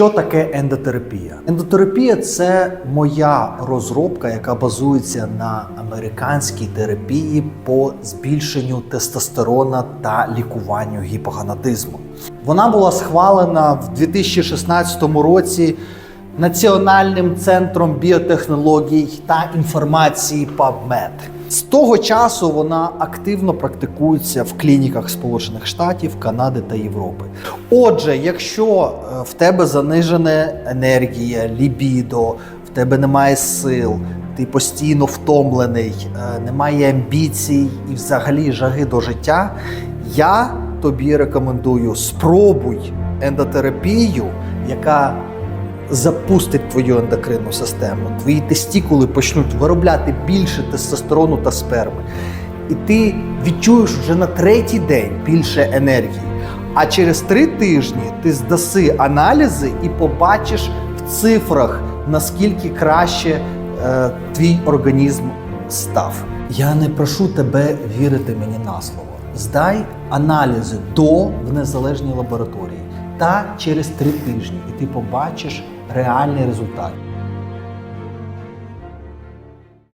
Що таке ендотерапія? Ендотерапія це моя розробка, яка базується на американській терапії по збільшенню тестостерона та лікуванню гіпоганатизму. Вона була схвалена в 2016 році Національним центром біотехнологій та інформації PubMed. З того часу вона активно практикується в клініках Сполучених Штатів, Канади та Європи. Отже, якщо е, в тебе занижена енергія, лібідо, в тебе немає сил, ти постійно втомлений, е, немає амбіцій і взагалі жаги до життя, я тобі рекомендую спробуй ендотерапію, яка запустить твою ендокринну систему. Твої тестікули почнуть виробляти більше тестостерону та сперми. І ти відчуєш вже на третій день більше енергії. А через три тижні ти здаси аналізи і побачиш в цифрах, наскільки краще е, твій організм став. Я не прошу тебе вірити мені на слово. Здай аналізи до в незалежній лабораторії та через три тижні, і ти побачиш реальний результат.